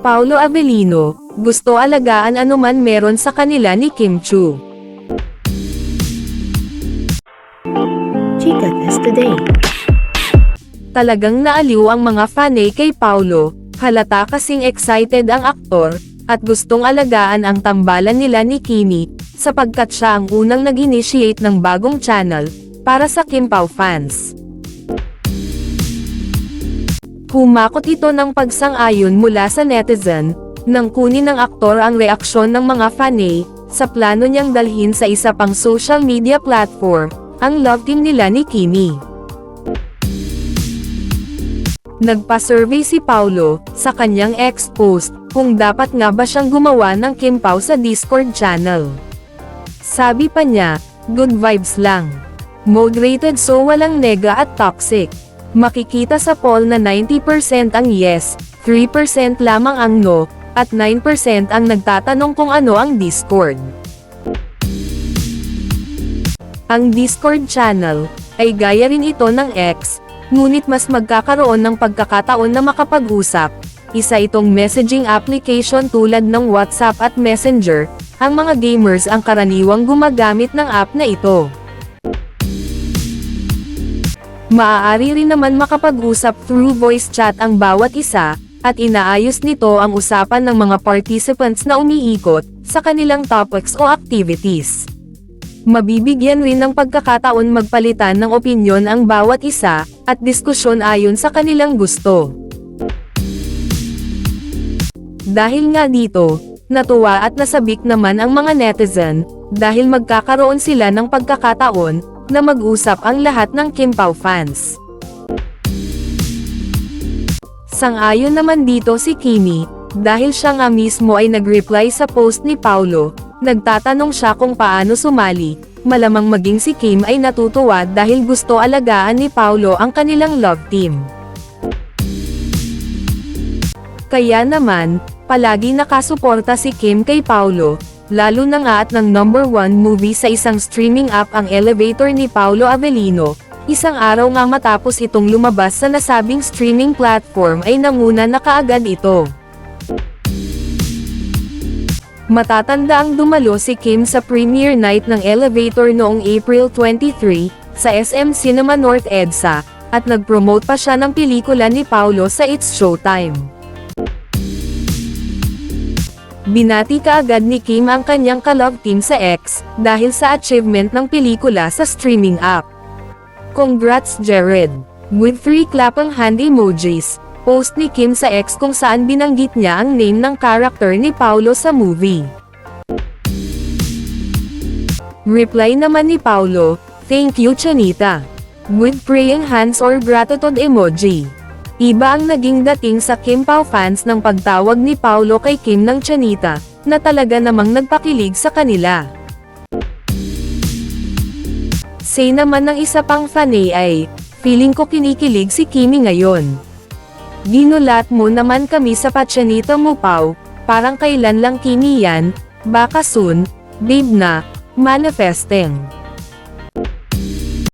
Paulo Avellino, gusto alagaan anuman meron sa kanila ni Kim Chu. Chica Test Today. Talagang naaliw ang mga fanay kay Paulo, halata kasing excited ang aktor, at gustong alagaan ang tambalan nila ni Kimi, sapagkat siya ang unang nag-initiate ng bagong channel, para sa Kim Pao fans. Humakot ito ng pagsang-ayon mula sa netizen, nang kunin ng aktor ang reaksyon ng mga fanay, sa plano niyang dalhin sa isa pang social media platform, ang love team nila ni Kimi. Nagpa-survey si Paulo, sa kanyang ex-post, kung dapat nga ba siyang gumawa ng Kim Pao sa Discord channel. Sabi pa niya, good vibes lang. Moderated so walang nega at toxic. Makikita sa poll na 90% ang yes, 3% lamang ang no, at 9% ang nagtatanong kung ano ang Discord. Ang Discord channel, ay gaya rin ito ng X, ngunit mas magkakaroon ng pagkakataon na makapag-usap. Isa itong messaging application tulad ng WhatsApp at Messenger, ang mga gamers ang karaniwang gumagamit ng app na ito. Maaari rin naman makapag-usap through voice chat ang bawat isa, at inaayos nito ang usapan ng mga participants na umiikot sa kanilang topics o activities. Mabibigyan rin ng pagkakataon magpalitan ng opinyon ang bawat isa, at diskusyon ayon sa kanilang gusto. Dahil nga dito, natuwa at nasabik naman ang mga netizen, dahil magkakaroon sila ng pagkakataon, na mag-usap ang lahat ng Kim Pao fans. Sang-ayon naman dito si Kimi, dahil siya nga mismo ay nag-reply sa post ni Paulo, nagtatanong siya kung paano sumali, malamang maging si Kim ay natutuwa dahil gusto alagaan ni Paulo ang kanilang love team. Kaya naman, palagi nakasuporta si Kim kay Paulo, lalo na nga at ng number one movie sa isang streaming app ang Elevator ni Paulo Avellino, isang araw nga matapos itong lumabas sa nasabing streaming platform ay nanguna na kaagad ito. Matatanda ang dumalo si Kim sa premiere night ng Elevator noong April 23, sa SM Cinema North EDSA, at nag-promote pa siya ng pelikula ni Paulo sa It's Showtime. Binati kaagad ni Kim ang kanyang ka-love team sa X, dahil sa achievement ng pelikula sa streaming app. Congrats Jared! With three clapang hand emojis, post ni Kim sa X kung saan binanggit niya ang name ng character ni Paulo sa movie. Reply naman ni Paulo, Thank you Chanita. With praying hands or gratitude emoji. Iba ang naging dating sa Kim Pao fans ng pagtawag ni Paulo kay Kim ng Chanita, na talaga namang nagpakilig sa kanila. Say naman ng isa pang fanay ay, feeling ko kinikilig si Kimi ngayon. Ginulat mo naman kami sa patsanita mo Pao, parang kailan lang Kimi yan, baka soon, babe na, manifesting.